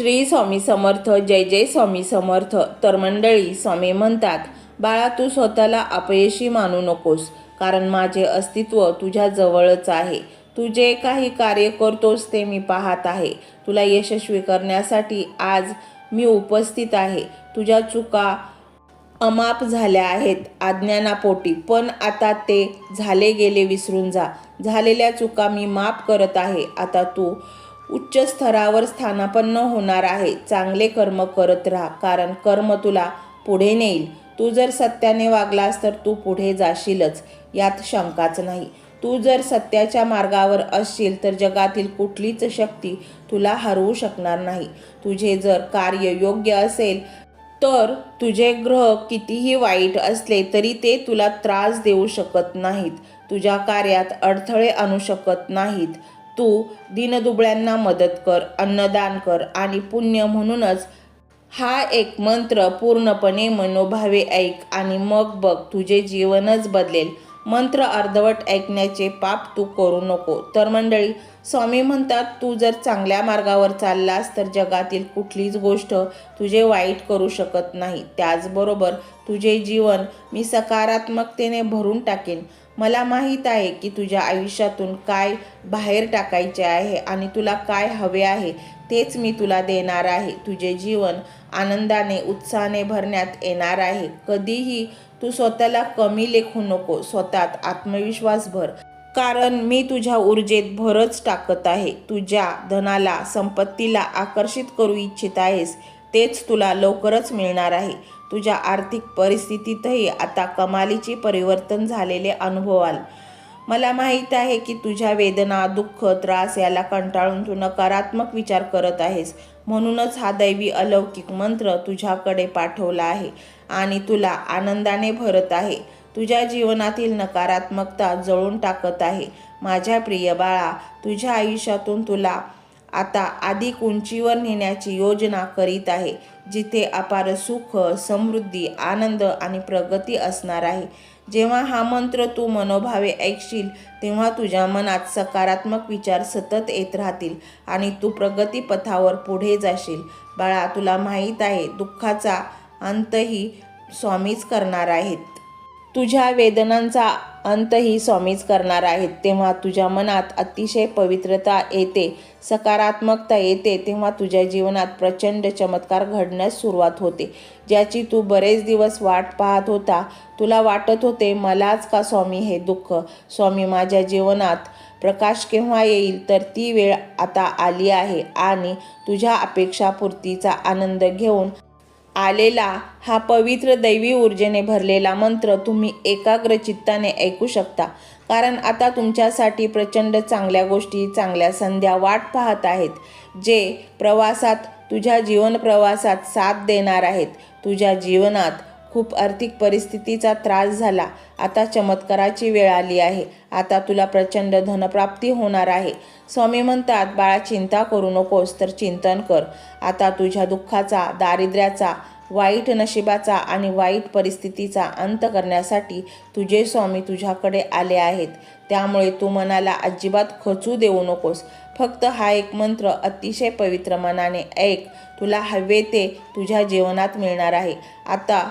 श्री स्वामी समर्थ जय जय स्वामी समर्थ. तर मंडळी स्वामी म्हणतात बाळा तू स्वतःला अपयशी मानू नकोस कारण माझे अस्तित्व तुझ्या जवळच आहे. तू जे काही कार्य करतोस ते मी पाहत आहे. तुला यशस्वी करण्यासाठी आज मी उपस्थित आहे. तुझ्या चुका अमाप झाल्या आहेत अज्ञानापोटी. पण आता ते झाले गेले विसरून जा. झालेल्या चुका मी माफ करत आहे. आता तू उच्च स्तरावर स्थानापन्न होणार आहे. चांगले कर्म करत राहा कारण कर्म तुला पुढे नेईल. तू जर सत्याने वागलास तर तू पुढे जाशीलच यात शंकाच नाही. तू जर सत्याच्या मार्गावर असशील तर जगातील कुठलीच शक्ती तुला हरवू शकणार नाही. तुझे जर कार्य योग्य असेल तर तुझे ग्रह कितीही वाईट असले तरी ते तुला त्रास देऊ शकत नाहीत. तुझ्या कार्यात अडथळे आणू शकत नाहीत. तू दीनदुबळ्यांना मदत कर अन्नदान कर आणि पुण्य म्हणूनच हा एक मंत्र पूर्णपणे मनोभावे ऐक आणि मग बघ तुझे जीवनच बदलेल. मंत्र अर्धवट ऐकण्याचे पाप तू करू नको. तर मंडळी स्वामी म्हणतात तू जर चांगल्या मार्गावर चाललास तर जगातील कुठलीच गोष्ट तुझे वाईट करू शकत नाही. त्याचबरोबर तुझे जीवन मी सकारात्मकतेने भरून टाकेन. मला माहीत आहे की तुझ्या आयुष्यातून काय बाहेर टाकायचे आहे आणि तुला काय हवे आहे तेच मी तुला देणार आहे. तुझे जीवन आनंदाने उत्साहाने भरण्यात येणार आहे. कधीही तू स्वतःला कमी लेखू नको स्वतःत आत्मविश्वास भर. कारण मी तुझ्या ऊर्जेत भरच टाकत आहे. तुझ्या धनाला संपत्तीला आकर्षित करू इच्छित आहेस. तेच तुला लवकरच मिळणार आहे. तुझ्या आर्थिक परिस्थितीतही आता कमालीचे परिवर्तन झालेले अनुभवाल. मला माहीत आहे की तुझ्या वेदना दुःख त्रास याला कंटाळून तू नकारात्मक विचार करत आहेस. म्हणूनच हा दैवी अलौकिक मंत्र तुझ्याकडे पाठवला आहे आणि तुला आनंदाने भरत आहे. तुझ्या जीवनातील नकारात्मकता जळून टाकत आहे. माझ्या प्रिय बाळा तुझ्या आयुष्यातून तुला आता अधिक उंचीवर नेण्याची योजना करीत आहे जिथे अपार सुख समृद्धी आनंद आणि प्रगती असणार आहे. जेव्हा हा मंत्र तू मनोभावे ऐकशील तेव्हा तुझ्या मनात सकारात्मक विचार सतत येत राहतील आणि तू प्रगतीपथावर पुढे जाशील. बाळा तुला माहीत आहे दुःखाचा अंतही स्वामीच करणार आहेत. तुझ्या वेदनांचा अंतही स्वामीच करणार आहेत. तेव्हा तुझ्या मनात अतिशय पवित्रता येते सकारात्मकता येते तेव्हा तुझ्या जीवनात प्रचंड चमत्कार घडण्यास सुरुवात होते. ज्याची तू बरेच दिवस वाट पाहत होता तुला वाटत होते मलाच का स्वामी हे दुःख? स्वामी माझ्या जीवनात प्रकाश केव्हा येईल? तर ती वेळ आता आली आहे आणि तुझ्या अपेक्षापूर्तीचा आनंद घेऊन आलेला हा पवित्र दैवी ऊर्जेने भरलेला मंत्र तुम्ही एकाग्र चित्ताने ऐकू शकता. कारण आता तुमच्यासाठी प्रचंड चांगल्या गोष्टी चांगल्या संध्या वाट पाहत आहेत जे प्रवासात तुझ्या जीवन प्रवासात साथ देणार आहेत. तुझ्या जीवनात खूप आर्थिक परिस्थितीचा त्रास झाला. आता चमत्काराची वेळ आली आहे. आता तुला प्रचंड धनप्राप्ती होणार आहे. स्वामी म्हणतात बाळा चिंता करू नकोस तर चिंतन कर. आता तुझ्या दुःखाचा दारिद्र्याचा वाईट नशिबाचा आणि वाईट परिस्थितीचा अंत करण्यासाठी तुझे स्वामी तुझ्याकडे आले आहेत. त्यामुळे तू मनाला अजिबात खचू देऊ नकोस. फक्त हा एक मंत्र अतिशय पवित्र मनाने ऐक. तुला हवे ते तुझ्या जीवनात मिळणार आहे. आता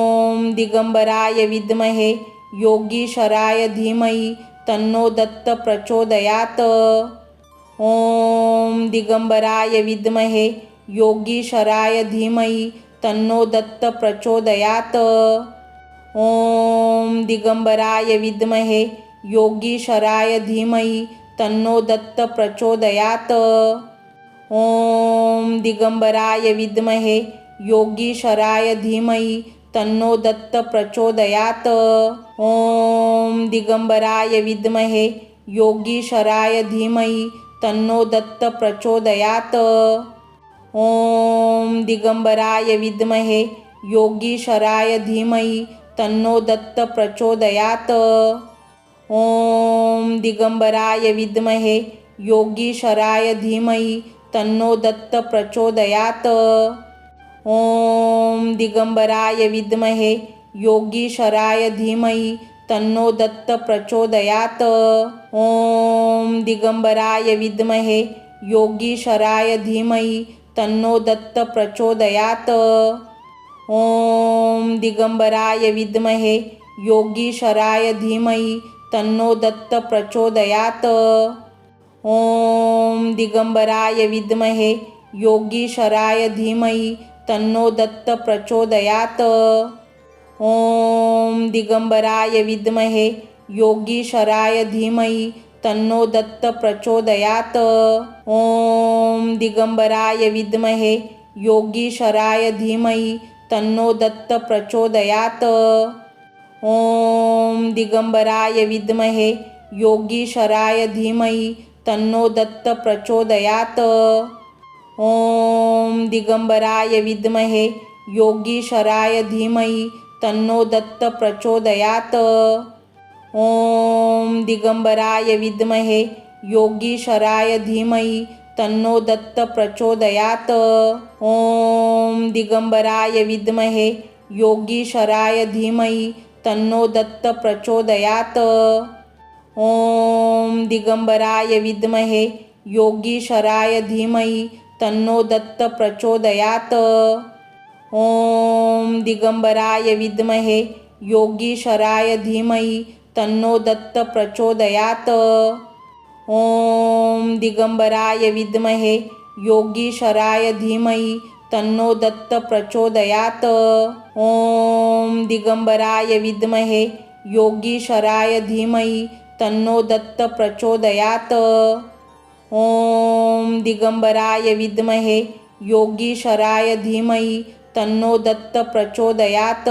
ओम दिगंबराय विद्महे योगीशराय धीमहि तन्नो दत्त प्रचोदयात। ओम दिगंबराय विद्महे योगीश्वराय धीमहि तन्नो दत्त प्रचोदयात। ओम दिगंबराय विद्महे योगीशराय धीमहि तन्नो दत्त प्रचोदयात। ओम दिगंबराय विद्महे योगीशराय धीमहि तन्नो दत्त प्रचोदयात। ओम दिगंबराय विद्महे योगीशराय धीमहि तन्नो दत्त प्रचोदयात। ओम दिगंबराय विद्महे योगीशराय धीमहि तन्नो दत्त प्रचोदयात। ओम दिगंबराय विद्महे योगीशराय धीमहि तन्नो दत्त प्रचोदयात। ओम दिगंबराय विद्महे योगीशराय धीमहि तन्नो दत्त प्रचोदयात। ओम दिगंबराय विद्महे योगीशराय धीमहि तन्नो दत्त प्रचोदयात। ओम दिगंबराय विद्महे योगीशराय धीमहि तन्नो दत्त प्रचोदयात। ओम दिगंबराय विद्महे योगीशराय धीमहि तन्नो दत्त प्रचोदयात। ओम दिगंबराय विद्महे योगीशराय धीमहि तन्नो दत्त प्रचोदयात। ओम दिगंबराय विद्महे योगीशराय धीमहि तन्नो दत्त प्रचोदयात। ओम दिगंबराय विद्महे योगीशराय धीमहि तन्नो दत्त प्रचोदयात। ओम दिगंबराय विद्महे योगीशराय धीमहि तन्नो दत्त प्रचोदयात। ओम दिगंबराय विद्महे योगीशराय धीमहि तन्नो दत्त प्रचोदयात। ओम दिगंबराय विद्महे योगीशराय धीमहि तन्नो दत्त प्रचोदयात। ओम दिगंबराय विद्महे योगीशराय धीमहि तन्नो दत्त प्रचोदयात ओम दिगंबराय विद्महे योगीशराय धीमही तन्नो दत्त प्रचोदयात ओम दिगंबराय विद्महे योगीशराय धीमही तन्नो दत्त प्रचोदयात ओम दिगंबराय विद्महे योगीशराय धीमही तन्नो दत्त प्रचोदयात ओम दिगंबराय विद्महे योगीशराय धीमहि तन्नो दत्त प्रचोदयात।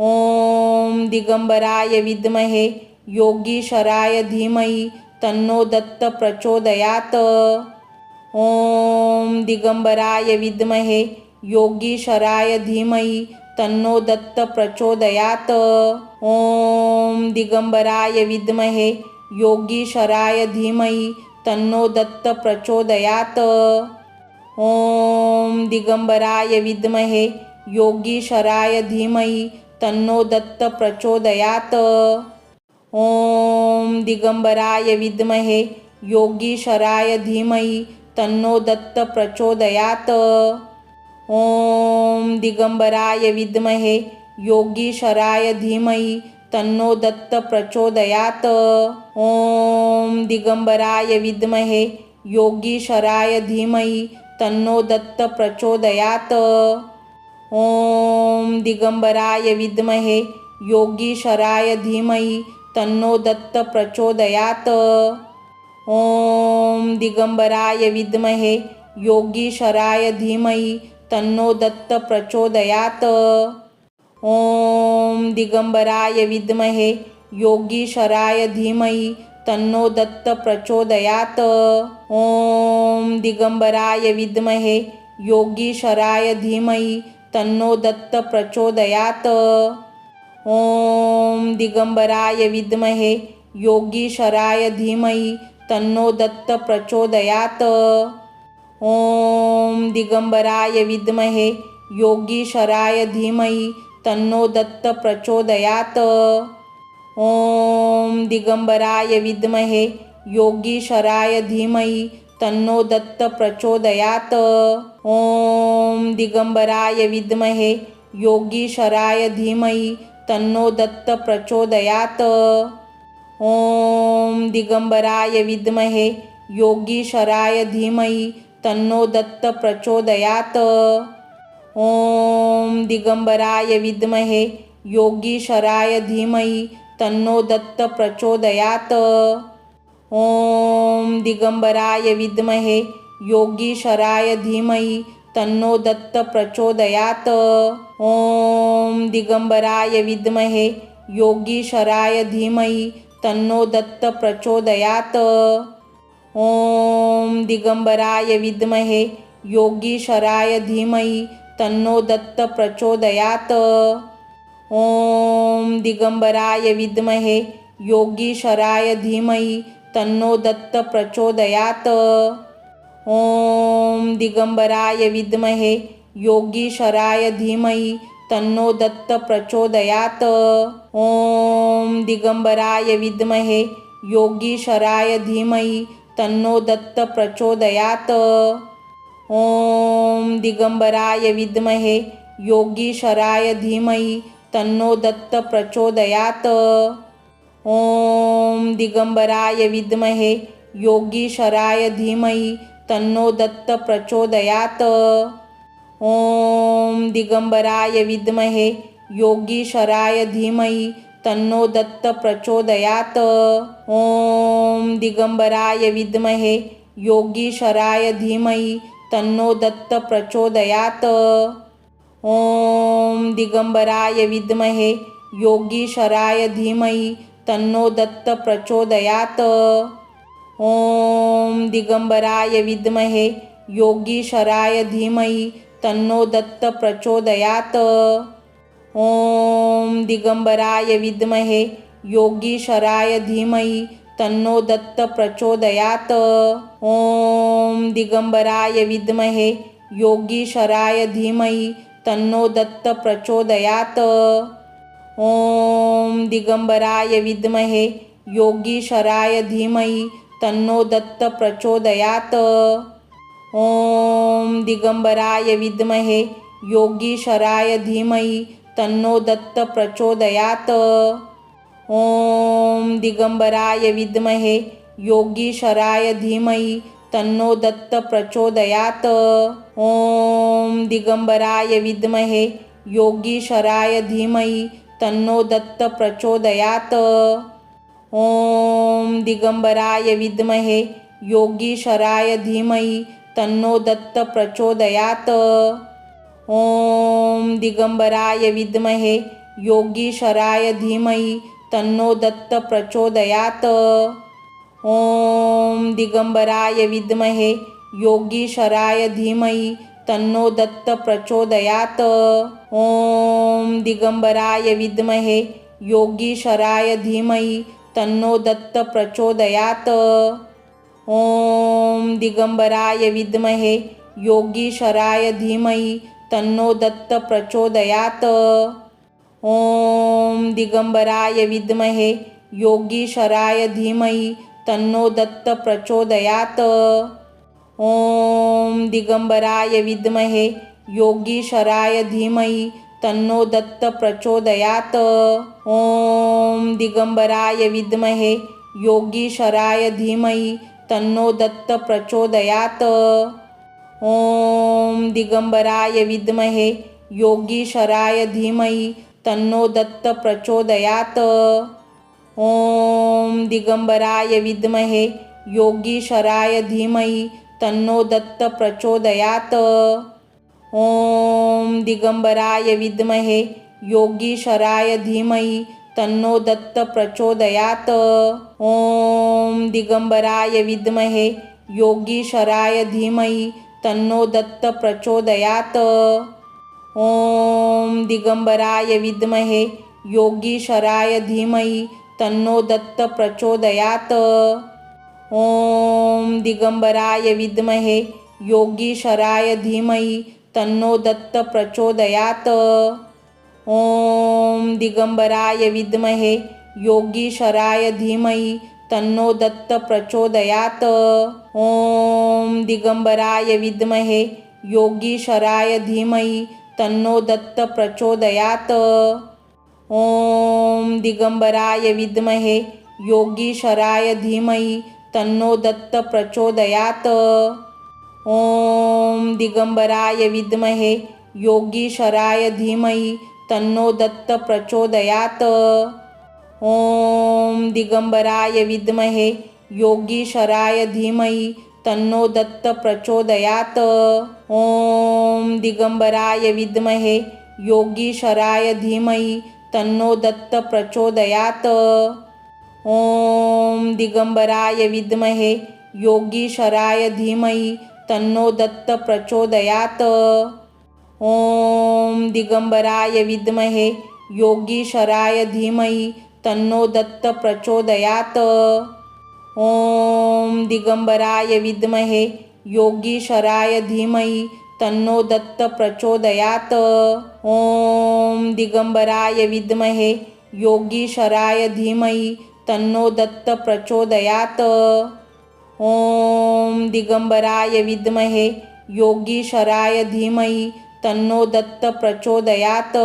ओम दिगंबराय विद्महे योगीशराय धीमहि तन्नो दत्त प्रचोदयात। ओम दिगंबराय विद्महे योगीशराय धीमही तन्नो दत्त प्रचोदयात। ओम दिगंबराय विद्महे योगीशराय धीमहि तन्नो दत्त प्रचोदयात ओम दिगंबराय विद्महे योगीशराय धीमहि तन्नो दत्त प्रचोदयात ओम दिगंबराय विद्महे योगीशराय धीमहि तन्नो दत्त प्रचोदयात ओम दिगंबराय विद्महे योगीशराय धीमहि तन्नो दत्त प्रचोदयात ओम दिगंबराय विद्महे योगीशराय धीमहि तन्नो दत्त प्रचोदयात। ओम दिगंबराय विद्महे योगीशराय धीमही तन्नो दत्त प्रचोदयात। ओम दिगंबराय विद्महे योगीशराय धीमहि तन्नो दत्त प्रचोदयात। ओम दिगंबराय विद्महे योगीशराय धीमहि तन्नो दत्त प्रचोदयात। ओम दिगंबराय विद्महे योगीशराय धीमहि तन्नो दत्त प्रचोदयात। ओम दिगंबराय विद्महे योगीशराय धीमहि तन्नो दत्त प्रचोदयात। ओम दिगंबराय विद्महे योगीशराय धीमहि तन्नो दत्त प्रचोदयात। ओम दिगंबराय विद्महे योगीशराय धीमहि तन्नो दत्त प्रचोदयात। ओम दिगंबराय विद्महे योगीशराय धीमहि तन्नो दत्त प्रचोदयात। ओम दिगंबराय विद्महे योगीशराय धीमहि तन्नो दत्त प्रचोदयात। ओम दिगंबराय विद्महे योगीशराय धीमहि तन्नो दत्त प्रचोदयात। ओम दिगंबराय विद्महे योगीशराय धीमहि तन्नो दत्त प्रचोदयात। ओम दिगंबराय विद्महे योगीशराय धीमहि तन्नो दत्त प्रचोदयात। ओम दिगंबराय विद्महे योगीशराय धीमहि तन्नो दत्त प्रचोदयात। ओम दिगंबराय विद्महे योगीश्वराय धीमही तन्नो दत्त प्रचोदयात। ओम दिगंबराय विद्महे योगीश्वराय धीमही तन्नो दत्त प्रचोदयात। ओम दिगंबराय विद्महे योगीशराय धीमही तन्नो दत्त प्रचोदयात। ओम दिगंबराय विद्महे योगीशराय धीमही तन्नो दत्त प्रचोदयात। ओम दिगंबराय विद्महे योगीशराय धीमहि तन्नो दत्त प्रचोदयात। ॐ दिगंबराय विद्महे योगीशराय धीमहि तन्नो दत्त प्रचोदयात। ओम दिगंबराय विद्महे योगीशराय धीमहि तन्नो दत्त प्रचोदयात। ओम दिगंबराय विद्महे योगीशराय धीमहि तन्नो दत्त प्रचोदयात। ओम दिगंबराय विद्महे योगीशराय धीमहि तन्नो दत्त प्रचोदयात। ओम दिगंबराय विद्महे योगीशराय धीमहि तन्नो दत्त प्रचोदयात। ओम दिगंबराय विद्महे योगीशराय धीमहि तन्नो दत्त प्रचोदयात। ओम दिगंबराय विद्महे योगीशराय धीमहि तन्नो दत्त प्रचोदयात। ओम दिगंबराय विद्महे योगीशराय धीमहि तन्नो दत्त प्रचोदयात। ओम दिगंबराय विद्महे योगीशराय धीमहि तन्नो दत्त प्रचोदयात। ओम दिगंबराय विद्महे योगीशराय धीमहि तन्नो दत्त प्रचोदयात। ओम दिगंबराय विद्महे योगीशराय धीमहि तन्नो दत्त प्रचोदयात। ओम दिगंबराय विद्महे योगीशराय धीमहि तन्नो दत्त प्रचोदयात। ओम दिगंबराय विद्महे योगीशराय धीमहि तन्नो दत्त प्रचोदयात। ओम दिगंबराय विद्महे योगीशराय धीमहि तन्नो दत्त प्रचोदयात। ओम दिगंबराय विद्महे योगीशराय धीमहि तन्नो दत्त प्रचोदयात। ओम दिगंबराय विद्महे योगीशराय धीमहि तन्नो दत्त प्रचोदयात। ओम दिगंबराय विद्महे योगीशराय धीमहि तन्नो दत्त प्रचोदयात। ओम दिगंबराय विद्महे योगीशराय धीमहि तन्नो दत्त प्रचोदयात। ओम दिगंबराय विद्महे योगीशराय धीमहि तन्नो दत्त प्रचोदयात। ओम दिगंबराय विद्महे योगीशराय धीमहि तन्नो दत्त प्रचोदयात। ओम दिगंबराय विद्महे योगीशराय धीमहि तन्नो दत्त प्रचोदयात। ओम दिगंबराय विद्महे योगीशराय धीमहि तन्नो दत्त प्रचोदयात। ओम दिगंबराय विद्महे योगीशराय धीमहि तन्नो दत्त प्रचोदयात। ओम दिगंबराय विद्महे योगीशराय धीमहि तन्नो दत्त प्रचोदयात। ओम दिगंबराय विद्महे योगीशराय धीमहि तन्नो दत्त प्रचोदयात। ओम दिगंबराय विद्महे योगीशराय धीमहि तन्नो दत्त प्रचोदयात। ओम दिगंबराय विद्महे योगीशराय धीमही तन्नो दत्त प्रचोदयात। ओम दिगंबराय विद्महे योगीशराय धीमहि तन्नो दत्त प्रचोदयात। ओम दिगंबराय विद्महे योगीशराय धीमही तन्नो दत्त प्रचोदयात। ओम दिगंबराय विद्महे योगीशराय धीमही तन्नो दत्त प्रचोदयात। ओम दिगंबराय विद्महे योगीशराय धीमहि तन्नो दत्त प्रचोदयात। ओम दिगंबराय विद्महे योगीशराय धीमहि तन्नो दत्त प्रचोदयात। ओम दिगंबराय विद्महे योगीशराय धीमहि तन्नो दत्त प्रचोदयात। ओम दिगंबराय विद्महे योगीशराय धीमही तन्नो दत्त प्रचोदयात। ओम दिगंबराय विद्महे योगीशराय धीमही तन्नो दत्त प्रचोदयात।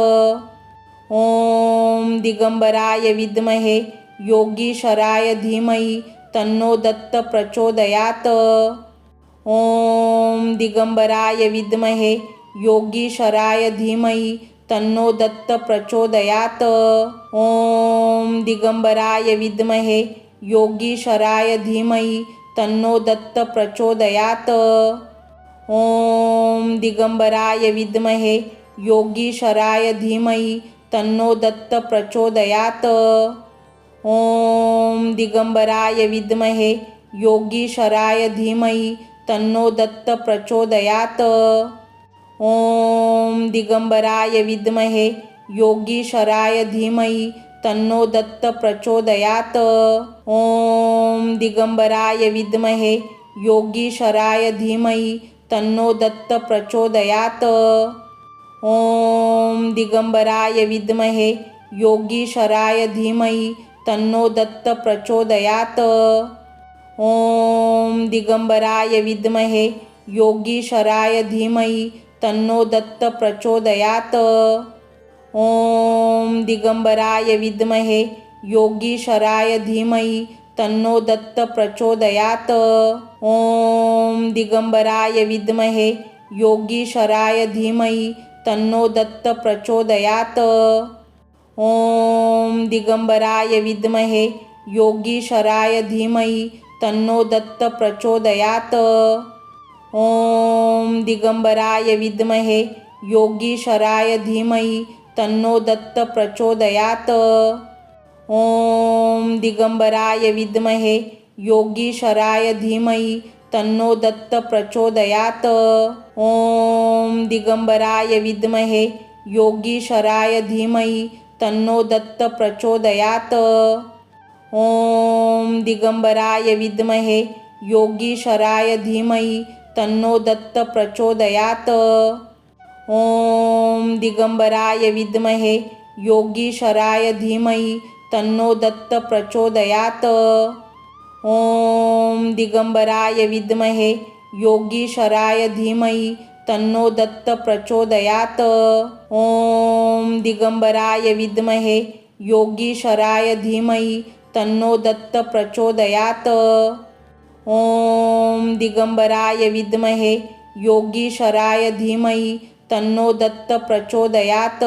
ओम दिगंबराय विद्महे योगीशराय धीमही तन्नो दत्त प्रचोदयात। ओम दिगंबराय विद्महे योगीशराय धीमहि तन्नो दत्त प्रचोदयात। ओम दिगंबराय विद्महे योगीश्वराय धीमहि तन्नो दत्त प्रचोदयात। ओम दिगंबराय विद्महे योगीशराय धीमहि तन्नो दत्त प्रचोदयात। ओम दिगंबराय विद्महे योगीशराय धीमहि तन्नो दत्त प्रचोदयात। ओम दिगंबराय विद्महे योगीशराय धीमहि तन्नो दत्त प्रचोदयात। ओम दिगंबराय विद्महे योगीशराय धीमहि तन्नो दत्त प्रचोदयात। ओम दिगंबराय विद्महे योगीशराय धीमहि तन्नो दत्त प्रचोदयात। ओम दिगंबराय विद्महे योगीशराय धीमहि तन्नो दत्त प्रचोदयात। ओम दिगंबराय विद्महे योगीशराय धीमही तन्नो दत्त प्रचोदयात। ओम दिगंबराय विद्महे योगीशराय धीमहि तन्नो दत्त प्रचोदयात। ओम दिगंबराय विद्महे योगीशराय धीमहि तन्नो दत्त प्रचोदयात। ओम दिगंबराय विद्महे योगीशराय धीमहि तन्नो दत्त प्रचोदयात। ओम दिगंबराय विद्महे योगीशराय धीमहि तन्नो दत्त प्रचोदयात। ओम दिगंबराय विद्महे योगीशराय धीमहि तन्नो दत्त प्रचोदयात। ओम दिगंबराय विद्महे योगीशराय धीमहि तन्नो दत्त प्रचोदयात। ओम दिगंबराय विद्महे योगीशराय धीमहि तन्नो दत्त प्रचोदयात। ओम दिगंबराय विद्महे योगीशराय धीमहि तन्नो दत्त प्रचोदयात। ओम दिगंबराय विद्महे योगीशराय धीमहि तन्नो दत्त प्रचोदयात। ओम दिगंबराय विद्महे योगीशराय धीमहि तन्नो दत्त प्रचोदयात।